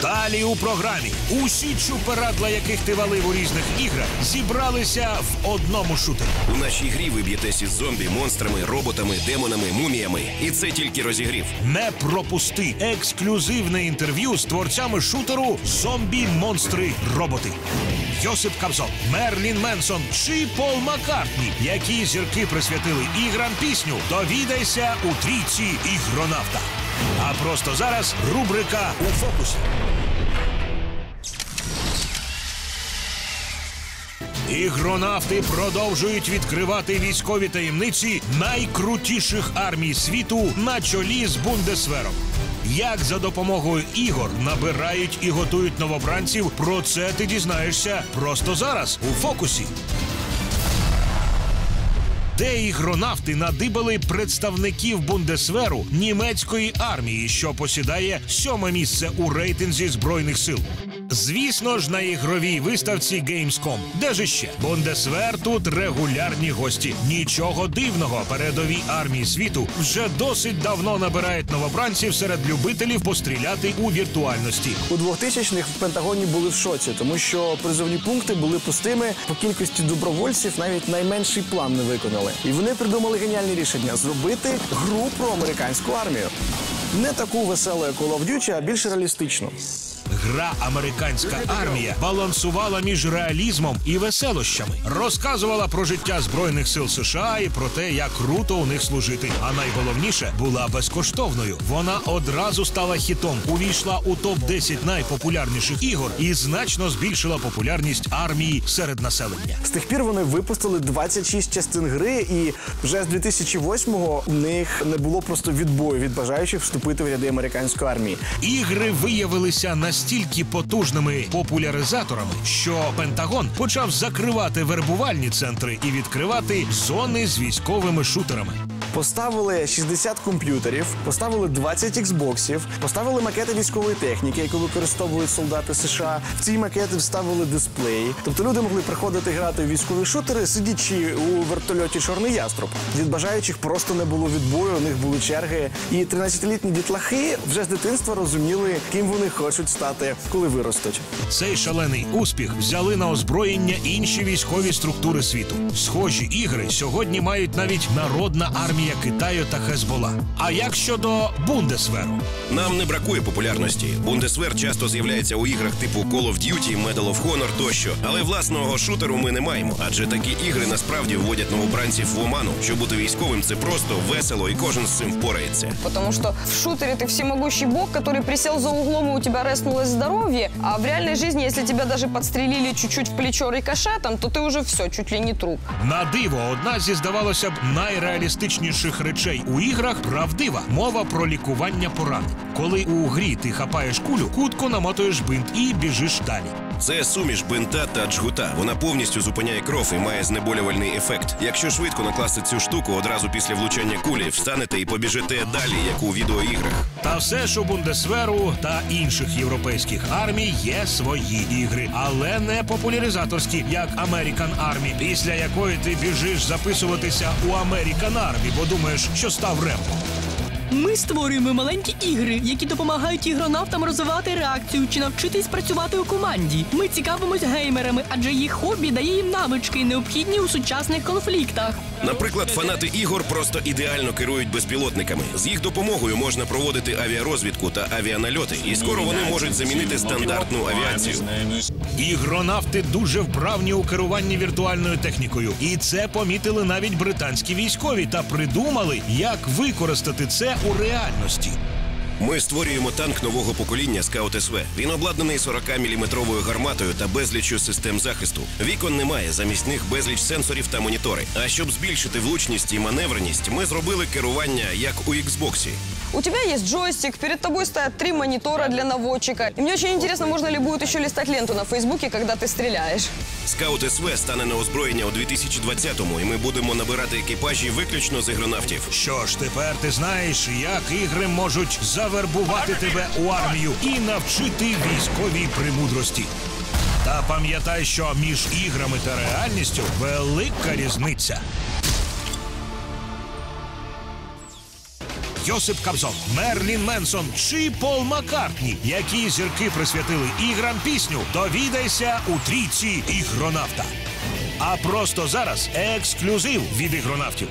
Далі у програмі усі чуперадла, яких ти валив у різних іграх, зібралися в одному шутері. У нашій грі ви б'єтесь із зомбі, монстрами, роботами, демонами, муміями. І це тільки розігрів. Не пропусти ексклюзивне інтерв'ю з творцями шутеру Зомбі, монстри, роботи. Йосип Кобзон, Мерлін Менсон чи Пол Маккартні, які зірки присвятили іграм пісню. Довідайся у трійці ігронавта. А просто зараз рубрика у фокусі. Ігронавти продовжують відкривати військові таємниці найкрутіших армій світу на чолі з Бундесвером. Як за допомогою ігор набирають і готують новобранців, про це ти дізнаєшся просто зараз у фокусі. Де ігронавти надибали представників Бундесверу німецької армії, що посідає сьоме місце у рейтинзі збройних сил. Звісно ж, на ігровій виставці Gamescom. Де ж іще? Бундесвер тут регулярні гості. Нічого дивного, передові армії світу вже досить давно набирають новобранців серед любителів постріляти у віртуальності. У 2000-х в Пентагоні були в шоці, тому що призовні пункти були пустими. По кількості добровольців навіть найменший план не виконали. І вони придумали геніальне рішення зробити гру про американську армію. Не таку веселу, як Call of Duty, а більш реалістичну. Гра Американська армія балансувала між реалізмом і веселощами, розказувала про життя збройних сил США і про те, як круто у них служити. А найголовніше була безкоштовною. Вона одразу стала хітом, увійшла у топ 10 найпопулярніших ігор і значно збільшила популярність армії серед населення. З тих пір вони випустили 26 частин гри, і вже з 2008-го у них не було просто відбою від бажаючих вступити в ряди американської армії. Ігри виявилися настільки потужними популяризаторами, що Пентагон почав закривати вербувальні центри і відкривати зони з військовими шутерами. Поставили 60 комп'ютерів, поставили 20 іксбоксів, поставили макети військової техніки, яку використовують солдати США. В ці макети вставили дисплеї. Тобто люди могли приходити грати в військові шутери, сидячи у вертольоті Чорний яструб. Від бажаючих просто не було відбою, у них були черги. І 13-літні дітлахи вже з дитинства розуміли, ким вони хочуть стати, коли виростуть. Цей шалений успіх взяли на озброєння інші військові структури світу. Схожі ігри сьогодні мають навіть народна армія Китаю та Хезбола. А як щодо Бундесверу? Нам не бракує популярності. Бундесвер часто з'являється у іграх типу Call of Duty, Medal of Honor тощо. Але власного шутеру ми не маємо, адже такі ігри насправді вводять новобранців в оману. Що бути військовим це просто весело, і кожен з цим впорається. Потому что в шутере ты всемогущий бог, который присел за углом, и у тебя реснулось здоровье. А в реальной жизни, если тебя даже подстрелили чуть-чуть в плечо рикошетом, то ты уже все, чуть ли не труп. На диво, одна зі здавалося б найреалістичніших речей у іграх правдива мова про лікування поранень. Коли у грі ти хапаєш кулю, кутко намотуєш бинт і біжиш далі. Це суміш бинта та джгута. Вона повністю зупиняє кров і має знеболювальний ефект. Якщо швидко накласти цю штуку, одразу після влучання кулі встанете і побіжите далі, як у відеоіграх. Та все ж у Бундесверу та інших європейських армій є свої ігри, але не популяризаторські, як American Army, після якої ти біжиш записуватися у American Army, бо думаєш, що став репом. Ми створюємо маленькі ігри, які допомагають ігронавтам розвивати реакцію чи навчитись працювати у команді. Ми цікавимось геймерами, адже їх хобі дає їм навички, необхідні у сучасних конфліктах. Наприклад, фанати ігор просто ідеально керують безпілотниками. З їх допомогою можна проводити авіарозвідку та авіанальоти, і скоро вони можуть замінити стандартну авіацію. Ігронавти дуже вправні у керуванні віртуальною технікою, і це помітили навіть британські військові та придумали, як використати це у реальності. Ми створюємо танк нового покоління Скаут СВ. Він обладнаний 40-мм гарматою та безліччю систем захисту. Вікон немає, замість них безліч сенсорів та монітори. А щоб збільшити влучність і маневреність, ми зробили керування як у Xbox. У тебя есть джойстик, перед тобой стоят три монитора для наводчика. И мне очень интересно, можно ли будет еще листать ленту на Фейсбуке, когда ты стреляешь. Скаут СВ стане на озброєння у 2020-му, і ми будемо набирати екіпажі виключно з ігронавтів. Що ж, тепер ти знаєш, як ігри можуть завербувати тебе у армію і навчити військовій премудрості. Та пам'ятай, що між іграми та реальністю велика різниця. Йосип Кобзон, Мерлін Менсон чи Пол Маккартні. Які зірки присвятили іграм пісню? Довідайся у трійці ігронавта. А просто зараз ексклюзив від ігронавтів.